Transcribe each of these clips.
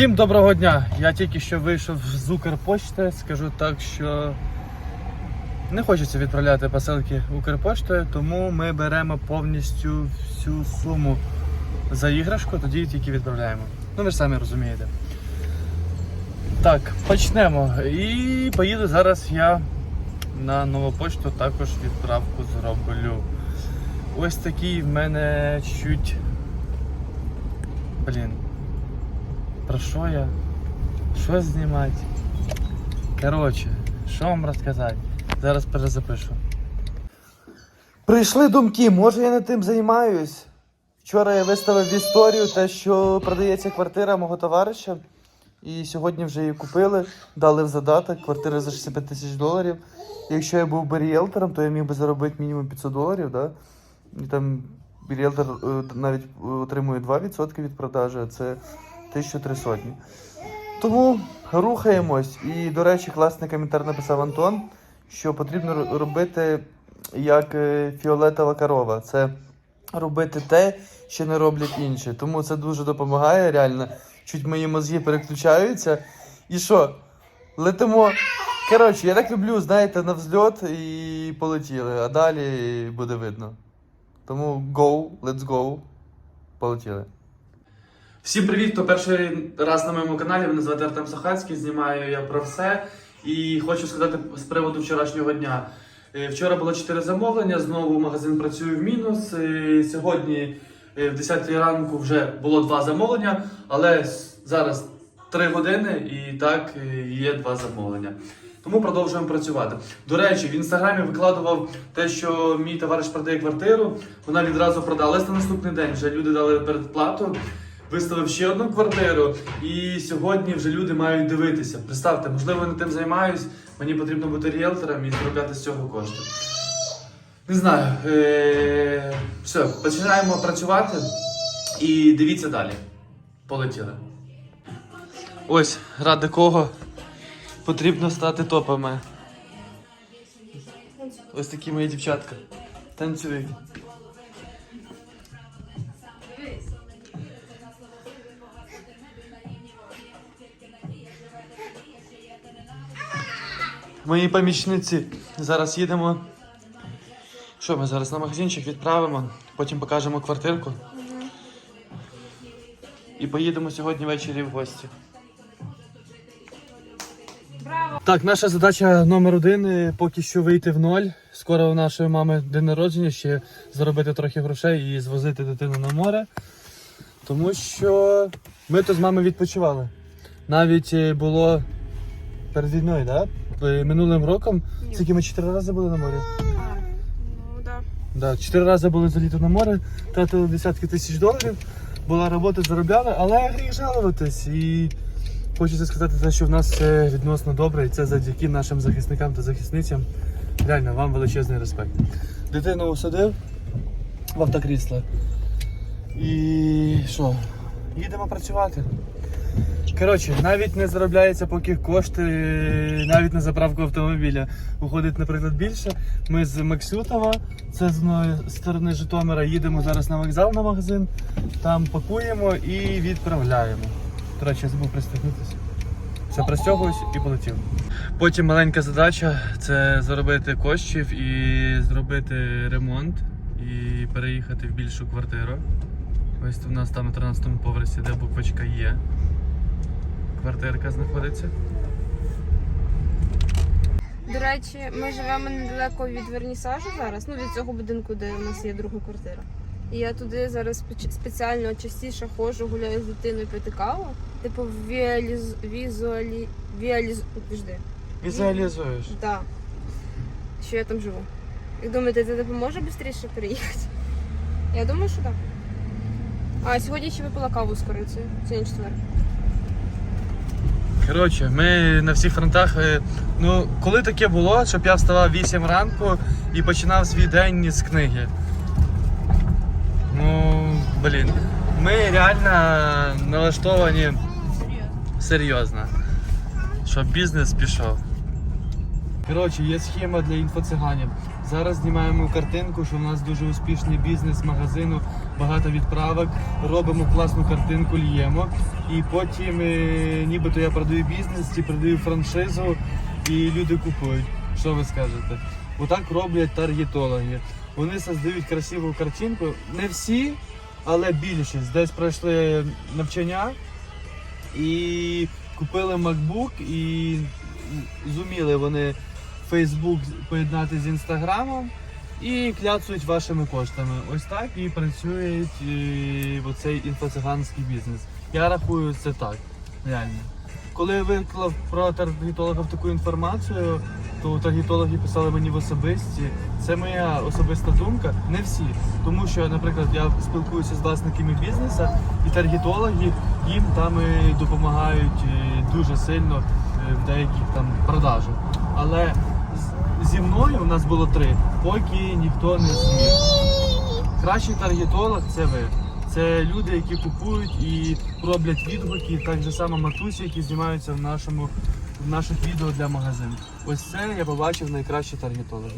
Всім доброго дня! Я тільки що вийшов з Укрпочти. Скажу так, що не хочеться відправляти посилки Укрпоштою, тому ми беремо повністю всю суму за іграшку, тоді тільки відправляємо. Ну ви ж самі розумієте. Так, почнемо. І поїду зараз я на нову почту також відправку зроблю. Ось такий в мене чуть. Блін. Про що я? Що знімати? Коротше, що вам розказати? Зараз перезапишу. Прийшли думки, може я не тим займаюсь. Вчора я виставив історію те, що продається квартира мого товариша. І сьогодні вже її купили, дали в задаток, квартира за 65 тисяч доларів. Якщо я був би ріелтором, то я міг би заробити мінімум 500 доларів, да? І там ріелтор е, навіть е, отримує 2% від продажі, а це 1300. Тому рухаємось. І, до речі, класний коментар написав Антон, що потрібно робити як е, фіолетова корова. Це робити те, що не роблять інші. Тому це дуже допомагає, реально. Чуть мої мозги переключаються. І що? Летимо. Коротше, я так люблю, знаєте, на взльот і полетіли, а далі буде видно. Тому go, let's go. Полетіли. Всім привіт! Хто перший раз на моєму каналі. Мене звати Артем Сахацький, знімаю я про все. І хочу сказати з приводу вчорашнього дня. Е, Вчора було 4 замовлення, знову магазин працює в мінус. Е, Сьогодні е, в 10 ранку вже було 2 замовлення, але зараз 3 години і так є 2 замовлення. Тому продовжуємо працювати. До речі, в інстаграмі викладував те, що мій товариш продає квартиру. Вона відразу продалась на наступний день. Вже люди дали передплату. Виставив ще одну квартиру, і сьогодні вже люди мають дивитися. Представте, можливо, я не тим займаюсь. Мені потрібно бути ріелтором і заробляти з цього кошти. Не знаю. Е- все, починаємо працювати і дивіться далі. Полетіли. Ось, ради кого потрібно стати топами. Ось такі мої дівчатка. Танцюють. Мої помічниці. Зараз їдемо. Що ми зараз на магазинчик відправимо, потім покажемо квартирку. І поїдемо сьогодні ввечері в гості. Так, наша задача номер один е, поки що вийти в ноль. Скоро у нашої мами день народження, ще заробити трохи грошей і звозити дитину на море. Тому що ми то з мамою відпочивали. Навіть е, було перед війною, да? Е, Минулим роком, Ні. скільки ми чотири рази були на морі. А, ну да. Да, чотири рази були за літо на море, тратили десятки тисяч доларів, була робота, заробляли, але гріх жалуватись. І хочеться сказати, те, що в нас все відносно добре, і це завдяки нашим захисникам та захисницям. Реально, вам величезний респект. Дитину усадив в автокрісло. І що? Їдемо працювати. Коротше, навіть не заробляється поки кошти, навіть на заправку автомобіля уходить, наприклад, більше. Ми з Максютова, це з сторони Житомира, їдемо зараз на вокзал на магазин, там пакуємо і відправляємо. Речі, я забув пристегнутися. Все, пристягуюсь і полетів. Потім маленька задача це заробити коштів і зробити ремонт і переїхати в більшу квартиру. Ось у нас там на 13 му поверсі, де буквочка є. Квартирка знаходиться. До речі, ми живемо недалеко від вернісажу зараз, ну від цього будинку, де у нас є друга квартира. І я туди зараз спеціально частіше ходжу, гуляю з дитиною пити каву. Типу віаліз... візуалі... віаліз... Підожди. Візуалізуєш. Да. Що я там живу. Як думаєте, це допоможе швидше переїхати? Я думаю, що так. А сьогодні ще випила каву з корицею. Сьогодні четвер. Коротше, ми на всіх фронтах. е, Ну, коли таке було, щоб я вставав 8 ранку і починав свій день з книги. Ну, блін. Ми реально налаштовані серйозно, щоб бізнес пішов. Коротше, є схема для інфоциганів. Зараз знімаємо картинку, що в нас дуже успішний бізнес магазину, багато відправок. Робимо класну картинку, льємо. І потім е, нібито я продаю бізнес, чи продаю франшизу, і люди купують. Що ви скажете? Отак роблять таргетологи. Вони создають красиву картинку. Не всі, але більшість. Десь пройшли навчання і купили MacBook і зуміли вони Facebook поєднати з Інстаграмом і кляцують вашими коштами. Ось так і працює е, оцей інфоциганський бізнес. Я рахую це так, реально. Коли я виклав про таргетологів таку інформацію, то таргетологи писали мені в особисті. Це моя особиста думка, не всі. Тому що, наприклад, я спілкуюся з власниками бізнесу, і таргетологи їм там е, допомагають е, дуже сильно е, в деяких там продажах. Але зі мною у нас було три, поки ніхто не зміг. Кращий таргетолог це ви. Це люди, які купують і роблять відгуки, так же само матусі, які знімаються в нашому в наших відео для магазину. Ось це я побачив найкращі таргетологи.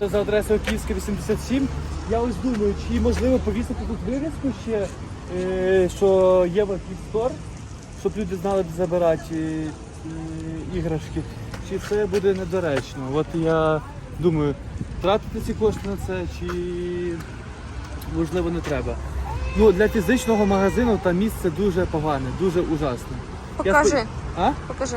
За адресою Київська 87. Я ось думаю, чи можливо повісити тут вивіску ще, е, що є в Стор, щоб люди знали, де забирати е, іграшки. Чи це буде недоречно? От я думаю, тратити ці кошти на це, чи можливо не треба. Ну, для фізичного магазину там місце дуже погане, дуже ужасне. Я Покажи, спо- А? покажи.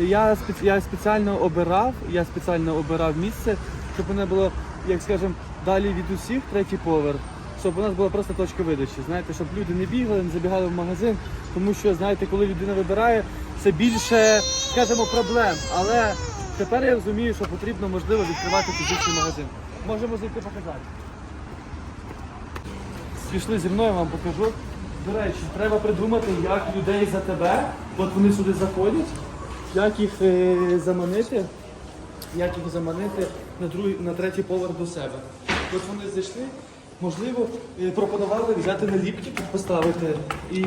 Я, спе- я спеціально обирав, я спеціально обирав місце, щоб воно було, як скажемо, далі від усіх третій поверх, щоб у нас була просто точка видачі. Знаєте, щоб люди не бігали, не забігали в магазин, тому що знаєте, коли людина вибирає, це більше, скажімо, проблем. Але тепер я розумію, що потрібно можливо відкривати фізичний магазин. Можемо зайти показати. Пішли зі мною, вам покажу. До речі, треба придумати, як людей за тебе, от вони сюди заходять, як їх е, заманити, як їх заманити на другий, на третій поверх до себе. От вони зайшли, можливо, е, пропонували взяти наліпки тут поставити. І...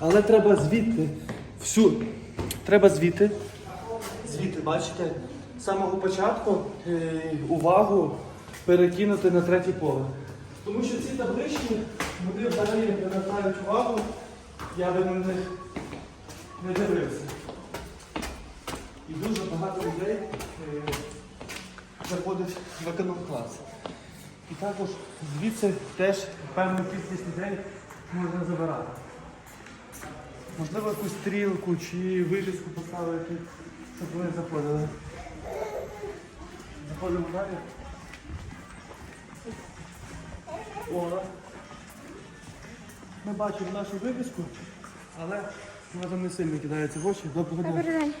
Але треба звідти. Всю. Треба звідти. Звідти, бачите, з самого початку е, увагу перекинути на третій поверх. Тому що ці таблички вони взагалі не привертають увагу, я би на них не дивився. І дуже багато людей е, заходить в економ-клас. І також звідси теж певну кількість людей можна забирати. Можливо, якусь стрілку чи вивіску поставити, щоб вони заходили. Заходимо далі. О, ми бачимо нашу вивіску, але вона там не сильно кидається в очі. Доброго дня. Добрий день.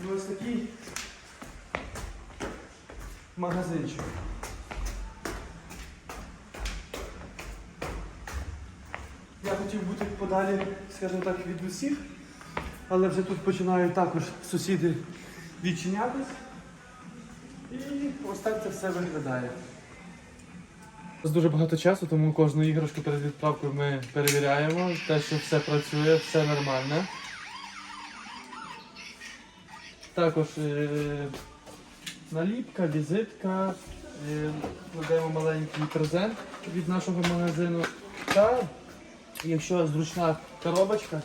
Ну, ось такий магазинчик. Я хотів бути подалі, скажімо так, від усіх, але вже тут починають також сусіди відчинятись. І ось так це все виглядає. У дуже багато часу, тому кожну іграшку перед відправкою ми перевіряємо, те, що все працює, все нормально. Також е, наліпка, візитка, е, надаємо маленький презент від нашого магазину. Та якщо зручна коробочка,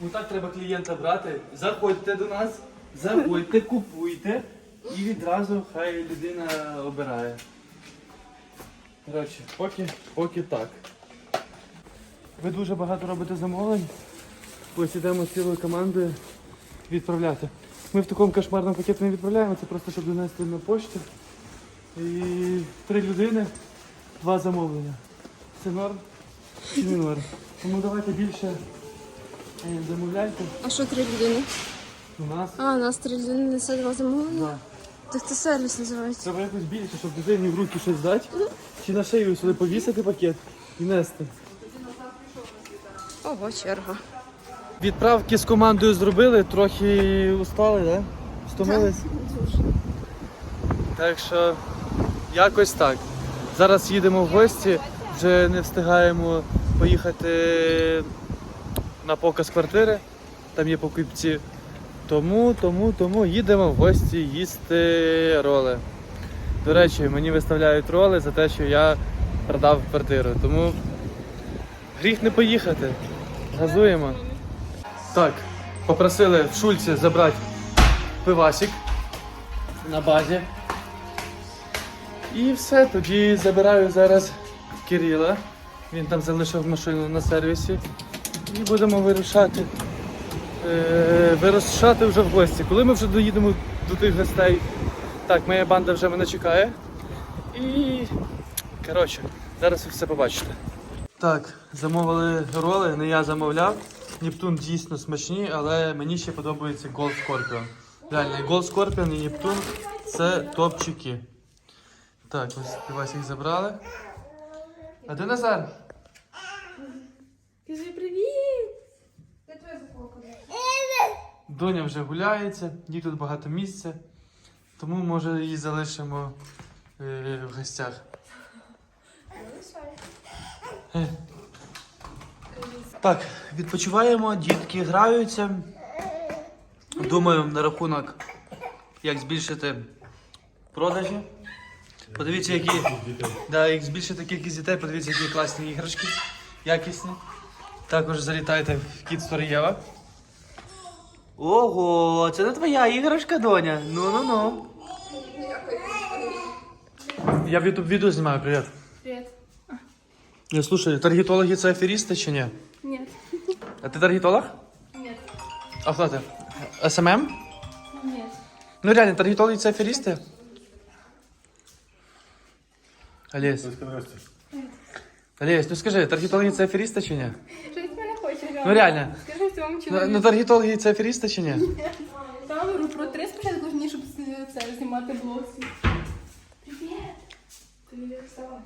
ну так треба клієнта брати. Заходьте до нас, заходьте, купуйте і відразу хай людина обирає. Коротше, поки, поки так. Ви дуже багато робите замовлень. Ось ідемо з цілою командою відправляти. Ми в такому кошмарному пакеті не відправляємо, це просто щоб донести на пошту. І три людини, два замовлення. Це норм чи не норм? Тому давайте більше е, замовляйте. А що три людини? У нас А, у нас три людини несе два замовлення. два. Так це сервіс називається. Треба якось більше, щоб дитині в руки щось дати. Чи на шию сюди повісити пакет і нести. Ого, черга. Відправки з командою зробили, трохи устали, да? Стомились? Так що якось так. Зараз їдемо в гості, вже не встигаємо поїхати на показ квартири, там є покупці. Тому, тому, тому їдемо в гості їсти роли. До речі, мені виставляють роли за те, що я продав квартиру. Тому гріх не поїхати. Газуємо. Так, попросили в Шульці забрати пивасик на базі. І все, тоді забираю зараз Кирила. Він там залишив машину на сервісі. І будемо вирушати. Е, вирушати вже в гості. Коли ми вже доїдемо до тих гостей. Так, моя банда вже мене чекає. І. Коротше, зараз ви все побачите. Так, замовили роли, не я замовляв. Нептун дійсно смачні, але мені ще подобається Gold Scorpion. Реально, Gold Scorpion і Нептун це топчики. Так, ось півась їх забрали. А де Назар? Кажи привіт! Де твоя заколка? Доня вже гуляється, їй тут багато місця, тому може її залишимо е, в гостях. Е. Так, відпочиваємо, дітки граються. Думаю на рахунок, як збільшити продажі. Подивіться, які. Да, як збільшити кількість дітей, подивіться, які класні іграшки, якісні. Також залітайте в Кіт Store Єва. Ого, це не твоя іграшка, доня. Ну ну ну. Я в YouTube відео знімаю, привіт. Привіт. Я слушай, таргетологи це аферісти чи ні? Ні. А ти таргетолог? Ні. А хто ти? СММ? Ні. Ну реально, таргетологи це аферісти? Олесь. Олесь, ну скажи, таргетологи це аферісти чи ні? Щось мене хоче, Ну реально. Скажи цьому Ну, ну таргетологи це аферісти чи ні? Та говорю про три спочатку ні, щоб с- це знімати блог. Привіт! Привіт, вставай.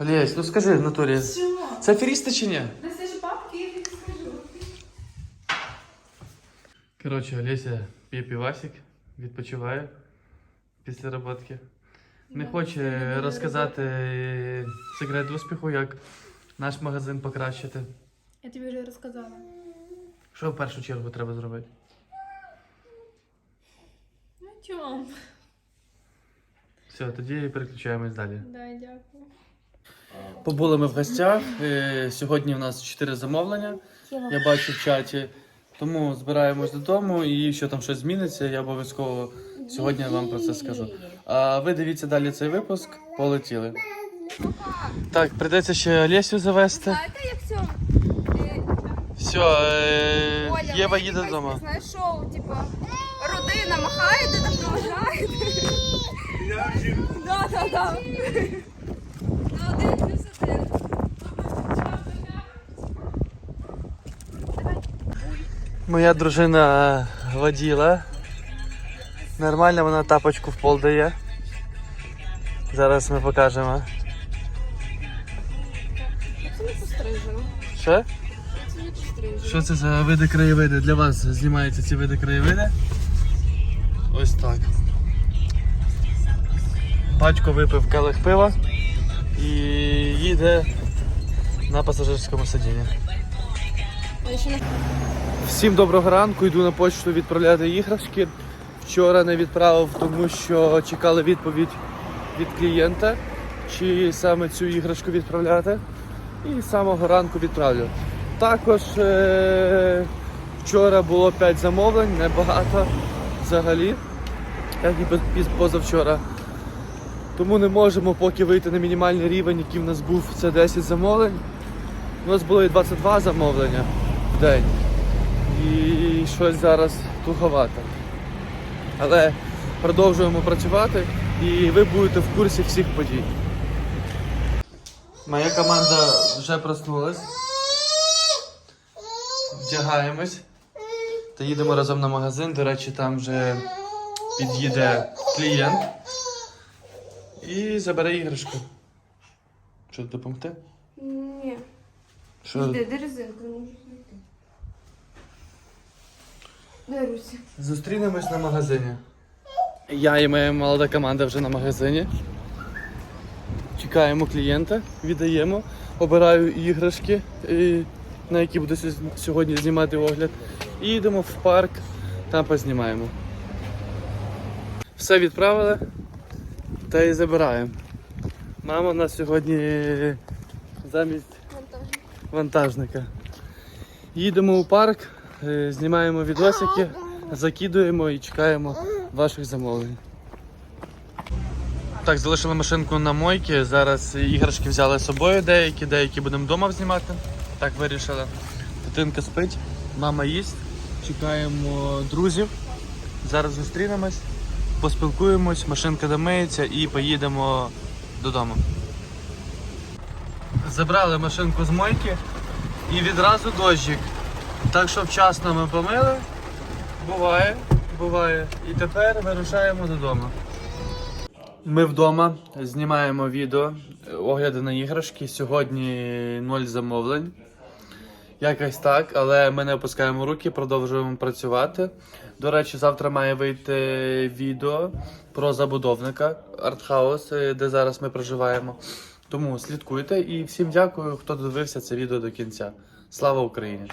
Олесь, ну скажи в натурі. Що? Це аферісти чи ні? Неси ж папки, я тобі скажу. Коротше, Олеся п'є півасик, відпочиває після роботки. Не хоче розказати секрет успіху, як наш магазин покращити. Я тобі вже розказала. Що в першу чергу треба зробити? Ну чому? Все, тоді переключаємось далі. Дай, дякую. Побули ми в гостях. е, Сьогодні у нас 4 замовлення. Я бачу в чаті. Тому збираємось додому і якщо там щось зміниться, я обов'язково сьогодні вам про це скажу. А ви дивіться далі цей випуск. Полетіли. Так, прийдеться ще Олесю завести. Знаєте, як? Е, Все, е, Оля, Єва їде вдома. Знаєш, шоу, родина махає, ти так проважаєте. Да, да, да. Один плюс один. Моя дружина воділа. Нормально вона тапочку в пол дає. Зараз ми покажемо. Це. Що? Це. Що це за види краєвиди? Для вас знімаються ці види краєвиди. Ось так. Батько випив келих пива і їде на пасажирському сидінні. Всім доброго ранку, йду на почту відправляти іграшки. Вчора не відправив, тому що чекали відповідь від клієнта, чи саме цю іграшку відправляти. І з самого ранку відправлю. Також е- вчора було 5 замовлень, небагато взагалі, як і позавчора. Тому не можемо поки вийти на мінімальний рівень, який в нас був, це 10 замовлень. У нас було і 22 замовлення в день і щось зараз туговато. Але продовжуємо працювати і ви будете в курсі всіх подій. Моя команда вже проснулась. Вдягаємось та їдемо разом на магазин. До речі, там вже під'їде клієнт і забере іграшку. Що допомогти? Ні. Що? Де, де резинка? Де Руся? Зустрінемось на магазині. Я і моя молода команда вже на магазині. Чекаємо клієнта, віддаємо, обираю іграшки, на які буду сьогодні знімати огляд. І йдемо в парк, там познімаємо. Все відправили та і забираємо. Мама у нас сьогодні замість вантажника. Їдемо у парк, е, знімаємо відосики, закидуємо і чекаємо ваших замовлень. Так, залишили машинку на мойці. Зараз іграшки взяли з собою деякі, деякі будемо вдома знімати. Так вирішили. Дитинка спить, мама їсть. Чекаємо друзів. Зараз зустрінемось, поспілкуємось, машинка домиється і поїдемо додому. Забрали машинку з мойки і відразу дощик. Так що вчасно ми помили. Буває, буває. І тепер вирушаємо додому. Ми вдома знімаємо відео, е, огляди на іграшки. Сьогодні ноль замовлень. Якось так, але ми не опускаємо руки, продовжуємо працювати. До речі, завтра має вийти відео про забудовника Артхаус, е, де зараз ми проживаємо. Тому слідкуйте і всім дякую, хто додивився це відео до кінця. Слава Україні!